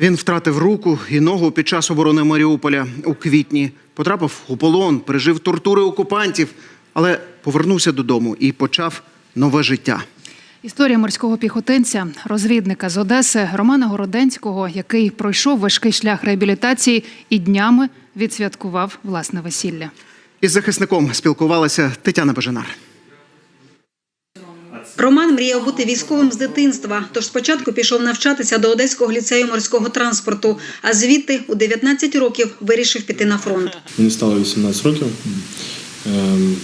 Він втратив руку і ногу під час оборони Маріуполя у квітні. Потрапив у полон, пережив тортури окупантів, але повернувся додому і почав нове життя. Історія морського піхотинця, розвідника з Одеси Романа Городенського, який пройшов важкий шлях реабілітації і днями відсвяткував власне весілля. Із захисником спілкувалася Тетяна Бажанар. Роман мріяв бути військовим з дитинства, тож спочатку пішов навчатися до Одеського ліцею морського транспорту, а звідти у 19 років вирішив піти на фронт. Мені стало 18 років. Ем,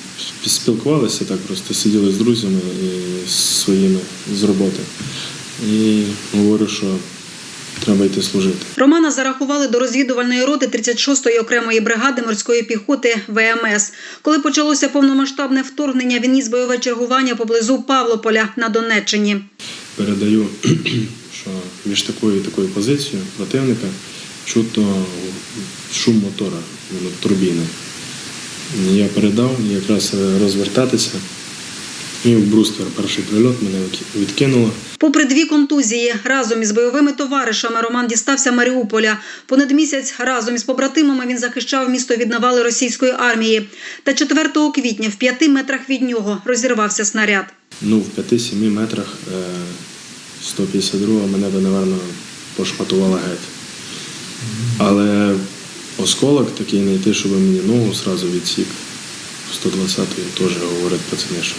Спілкувалися так просто, сиділи з друзями і своїми з роботи. І говорю, що треба йти служити. Романа зарахували до розвідувальної роти 36-ї окремої бригади морської піхоти ВМС. Коли почалося повномасштабне вторгнення, він ніс бойове чергування поблизу Павлополя на Донеччині. Передаю, що між такою і такою позицією противника чутно шум мотора, ну, турбіни. Я передав якраз розвертатися. І в бруствер перший прильот мене відкинуло. Попри дві контузії, разом із бойовими товаришами Роман дістався Маріуполя. Понад місяць разом із побратимами він захищав місто від навали російської армії. Та 4 квітня в п'яти метрах від нього розірвався снаряд. Ну, в 5-7 метрах е, 152 мене би, напевно, пошматувала геть. Але осколок такий знайти, щоб мені ногу зразу відсік. 120-ї теж говорять пацани, що.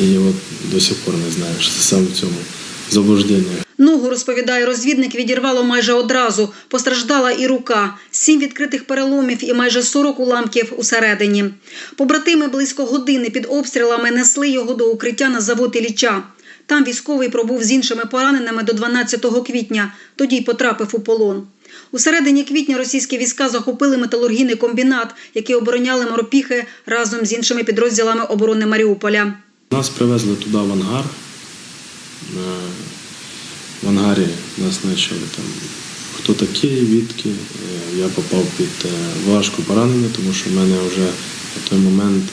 І от до сих пор не знаю, що це саме в цьому заблуждення. Ногу, розповідає розвідник, відірвало майже одразу. Постраждала і рука, сім відкритих переломів і майже 40 уламків усередині. Побратими близько години під обстрілами несли його до укриття на завод Ілліча. Там військовий пробув з іншими пораненими до 12 квітня, тоді й потрапив у полон. У середині квітня російські війська захопили металургійний комбінат, який обороняли моропіхи разом з іншими підрозділами оборони Маріуполя. Нас привезли туди в ангар. В ангарі нас почали там, хто такий, відки. Е, Я попав під е, важку поранення, тому що в мене вже на той момент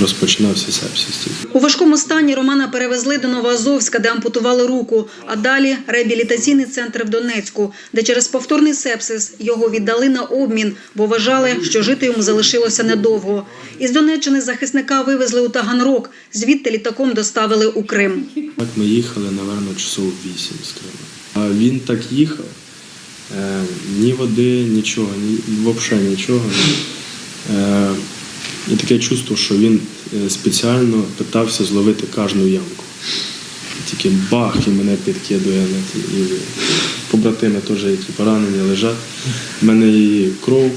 розпочинався сепсис. У важкому стані Романа перевезли до Новоазовська, де ампутували руку, а далі реабілітаційний центр в Донецьку, де через повторний сепсис його віддали на обмін, бо вважали, що жити йому залишилося недовго. Із Донеччини захисника вивезли у Таганрог, звідти літаком доставили у Крим. Так ми їхали, напевно, часов 8 з Криму. А він так їхав, е, ні води, нічого, ні, взагалі нічого. І таке чувство, що він е, спеціально питався зловити кожну ямку. Тільки бах і мене підкидує. І побратими теж, які поранені, лежать. У мене і кров,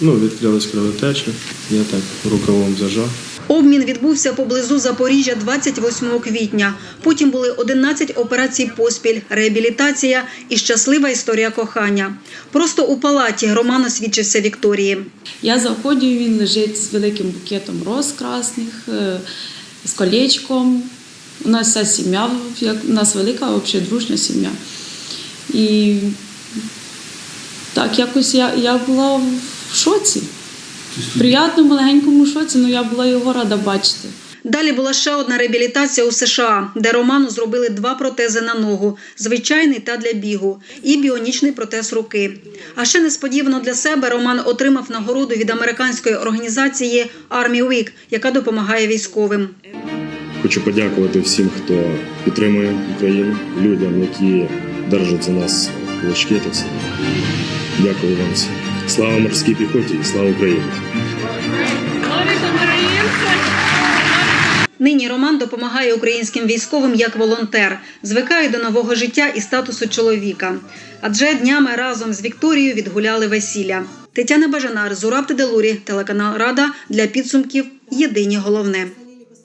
ну, відкрилась кровотеча, я так рукавом зажав. Обмін відбувся поблизу Запоріжжя 28 квітня. Потім були 11 операцій поспіль, реабілітація і щаслива історія кохання. Просто у палаті Роман освідчився Вікторії. Я заходжу, він лежить з великим букетом роз красних, е, з колечком. У нас вся сім'я, як у нас велика, взагалі дружня сім'я. І так якось я, я була в шоці. В приятному, маленькому шоці, але я була його рада бачити. Далі була ще одна реабілітація у США, де Роману зробили два протези на ногу звичайний та для бігу, і біонічний протез руки. А ще несподівано для себе Роман отримав нагороду від американської організації Army Week, яка допомагає військовим. Хочу подякувати всім, хто підтримує Україну, людям, які держать за нас кулачки. Так само. Дякую вам всім. Слава морській піхоті і слава Україні! Нині Роман допомагає українським військовим як волонтер, звикає до нового життя і статусу чоловіка. Адже днями разом з Вікторією відгуляли весілля. Тетяна Бажанар, Зураб Теделурі, телеканал Рада для підсумків. Єдині головне.